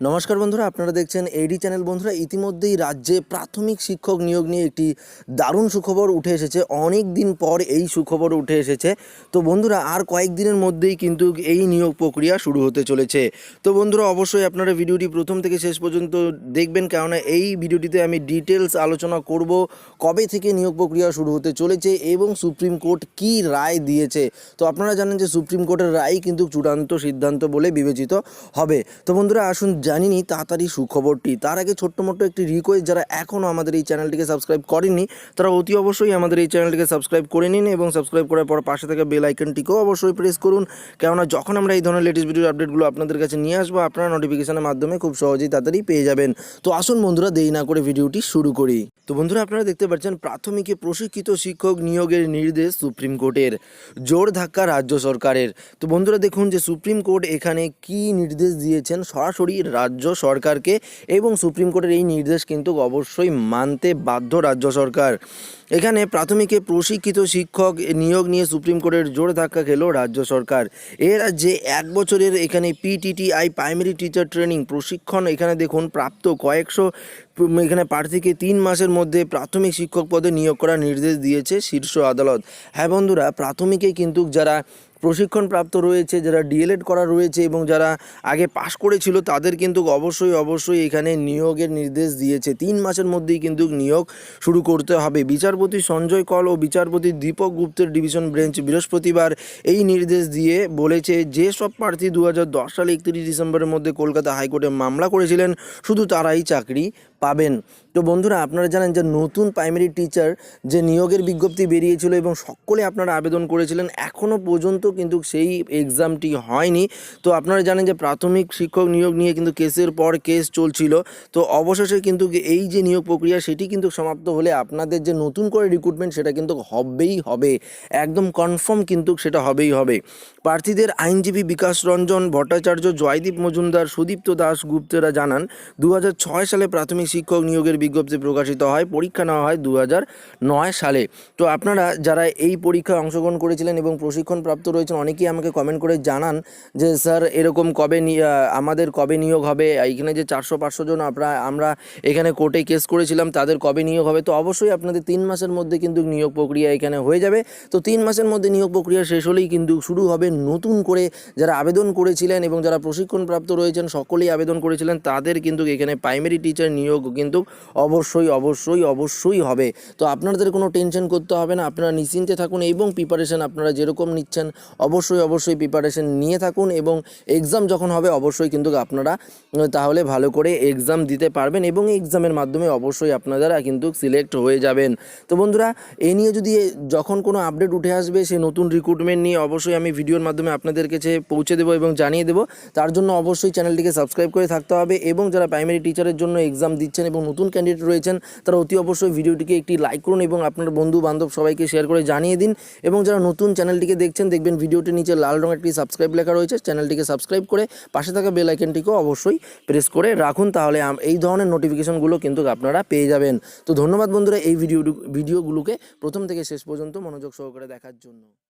নমস্কার বন্ধুরা, আপনারা দেখছেন এডি চ্যানেল বন্ধুরা, ইতিমধ্যেই রাজ্যে প্রাথমিক শিক্ষক নিয়োগ নিয়ে একটি দারুণ সুখবর উঠে এসেছে। অনেক দিন পর এই সুখবর উঠে এসেছে। তো বন্ধুরা, আর কয়েকদিনের মধ্যেই কিন্তু এই নিয়োগ প্রক্রিয়া শুরু হতে চলেছে। তো বন্ধুরা, অবশ্যই আপনারা ভিডিওটি প্রথম থেকে শেষ পর্যন্ত দেখবেন, কেননা এই ভিডিওটিতে আমি ডিটেলস আলোচনা করব কবে থেকে নিয়োগ প্রক্রিয়া শুরু হতে চলেছে এবং সুপ্রিম কোর্ট কি রায় দিয়েছে। তো আপনারা জানেন যে সুপ্রিম কোর্টের রায় কিন্তু চূড়ান্ত সিদ্ধান্ত বলে বিবেচিত হবে। তো বন্ধুরা, আসুন জানিনি, তাড়াতাড়ি সুখবরটি। তার আগে ছোট্ট মোট্ট একটি রিকোয়েস্ট যারা এখনও আমাদের এই চ্যানেলটিকে সাবস্ক্রাইব করেনি তারা অতি অবশ্যই আমাদের এই চ্যানেলটিকে সাবস্ক্রাইব করে নিন এবং সাবস্ক্রাইব করার পর পাশে থাকা বেল আইকনটিকেও অবশ্যই প্রেস করুন। কেননা যখন আমরা এই ধরনের লেটেস্ট ভিডিও আপডেটগুলো আপনাদের কাছে নিয়ে আসব, আপনারা নোটিফিকেশনের মাধ্যমে খুব সহজেই তাড়াতাড়ি পেয়ে যাবেন। তো আসুন বন্ধুরা, দেরি না করে ভিডিওটি শুরু করি। তো বন্ধুরা, আপনারা দেখতে পাচ্ছেন, প্রাথমিকে প্রশিক্ষিত শিক্ষক নিয়োগের নির্দেশ সুপ্রিম কোর্টের, জোর ধাক্কা রাজ্য সরকারের। তো বন্ধুরা, দেখুন যে সুপ্রিম কোর্ট এখানে কি নির্দেশ দিয়েছেন, সরাসরি রাজ্য সরকারকে এবং সুপ্রিম কোর্টের এই নির্দেশ কিন্তু অবশ্যই মানতে বাধ্য রাজ্য সরকার। এখানে প্রাথমিকে প্রশিক্ষিত শিক্ষক নিয়োগ নিয়ে সুপ্রিম কোর্টের জোর ধাক্কা খেল রাজ্য সরকার। এর যে এক বছরের এখানে পিটিটিআই প্রাইমারি টিচার ট্রেনিং প্রশিক্ষণ এখানে দেখুন প্রাপ্ত কয়েকশো, এখানে প্রার্থীকে তিন মাসের মধ্যে প্রাথমিক শিক্ষক পদে নিয়োগ করার নির্দেশ দিয়েছে শীর্ষ আদালত। হ্যাঁ বন্ধুরা, প্রাথমিকে কিন্তু যারা প্রশিক্ষণপ্রাপ্ত রয়েছে, যারা ডিএলএড করা রয়েছে এবং যারা আগে পাশ করেছিল তাদের কিন্তু অবশ্যই অবশ্যই এখানে নিয়োগের নির্দেশ দিয়েছে। তিন মাসের মধ্যেই কিন্তু নিয়োগ শুরু করতে হবে। বিচারপতি সঞ্জয় কল ও বিচারপতি দীপক গুপ্তের ডিভিশন বেঞ্চ বৃহস্পতিবার এই নির্দেশ দিয়ে বলেছে, যে সব প্রার্থী দু হাজার দশ সালে একত্রিশ ডিসেম্বরের মধ্যে কলকাতা হাইকোর্টে মামলা করেছিলেন, শুধু তারাই চাকরি পাবেন। তো বন্ধুরা, আপনারা জানেন যে নতুন প্রাইমারি টিচার যে নিয়োগের বিজ্ঞপ্তি বেরিয়েছিল এবং সকলে আপনারা আবেদন করেছিলেন এখনও পর্যন্ত কিন্তু সেই এক্সামটি হয়নি। তো আপনারা জানেন যে প্রাথমিক শিক্ষক নিয়োগ নিয়ে কিন্তু কেসের পর কেস চলছিল। তো অবশেষে কিন্তু এই যে নিয়োগ প্রক্রিয়া, সেটি কিন্তু সমাপ্ত হলে আপনাদের যে নতুন করে রিক্রুটমেন্ট সেটা কিন্তু হবেই হবে। একদম কনফার্ম কিন্তু সেটা হবেই হবে। প্রার্থীদের আইনজীবী বিকাশ রঞ্জন, ভট্টাচার্য, জয়দীপ মজুমদার, সুদীপ্ত দাস গুপ্তেরা জানান দু হাজার ছয় সালে প্রাথমিক শিক্ষক নিয়োগের বিজ্ঞপ্তি প্রকাশিত হয়। পরীক্ষা নেওয়া হয় দু সালে। তো আপনারা যারা এই পরীক্ষায় অংশগ্রহণ করেছিলেন এবং প্রশিক্ষণ প্রাপ্ত রয়েছেন, অনেকেই আমাকে কমেন্ট করে জানান যে, স্যার, এরকম কবে আমাদের কবে নিয়োগ হবে? এইখানে যে চারশো পাঁচশো জন আমরা আমরা এখানে কোর্টে কেস করেছিলাম, তাদের কবে নিয়োগ হবে? তো অবশ্যই আপনাদের তিন মাসের মধ্যে কিন্তু নিয়োগ প্রক্রিয়া এখানে হয়ে যাবে। তো তিন মাসের মধ্যে নিয়োগ প্রক্রিয়া শেষ হলেই কিন্তু শুরু হবে নতুন করে যারা আবেদন করেছিলেন এবং যারা প্রশিক্ষণপ্রাপ্ত রয়েছেন, সকলেই আবেদন করেছিলেন, তাদের কিন্তু এখানে প্রাইমারি টিচার নিয়োগ কিন্তু অবশ্যই অবশ্যই অবশ্যই হবে। তো আপনাদের কোনো টেনশন করতে হবে না, আপনারা নিশ্চিন্তে থাকুন এবং প্রিপারেশন আপনারা যেরকম নিচ্ছেন অবশ্যই অবশ্যই প্রিপারেশন নিয়ে থাকুন এবং এক্সাম যখন হবে, অবশ্যই কিন্তু আপনারা তাহলে ভালো করে এক্সাম দিতে পারবেন এবং এক্সামের মাধ্যমে অবশ্যই আপনারা কিন্তু সিলেক্ট হয়ে যাবেন। তো বন্ধুরা, এ নিয়ে যদি যখন কোনো আপডেট উঠে আসবে, সে নতুন রিক্রুটমেন্ট নিয়ে অবশ্যই আমি ভিডিওর মাধ্যমে আপনাদের কাছে পৌঁছে দেবো এবং জানিয়ে দেবো। তার জন্য অবশ্যই চ্যানেলটিকে সাবস্ক্রাইব করে থাকতে হবে এবং যারা প্রাইমারি টিচারের জন্য এক্সাম দিচ্ছেন এবং নতুন ক্যান্ডিডেট রয়েছেন, তারা অতি অবশ্যই ভিডিওটিকে একটি লাইক করুন এবং আপনার বন্ধু বান্ধব সবাইকে শেয়ার করে জানিয়ে দিন। এবং যারা নতুন চ্যানেলটিকে দেখছেন, দেখবেন ভিডিওটির নিচে লাল রঙের একটি সাবস্ক্রাইব লেখা রয়েছে চ্যানেলটিকে সাবস্ক্রাইব করে পাশে থাকা বেল আইকনটিকেও অবশ্যই প্রেস করে রাখুন, তাহলে এই ধরনের নোটিফিকেশনগুলো কিন্তু আপনারা পেয়ে যাবেন। তো ধন্যবাদ বন্ধুরা এই ভিডিও ভিডিওগুলোকে প্রথম থেকে শেষ পর্যন্ত মনোযোগ সহকারে দেখার জন্য।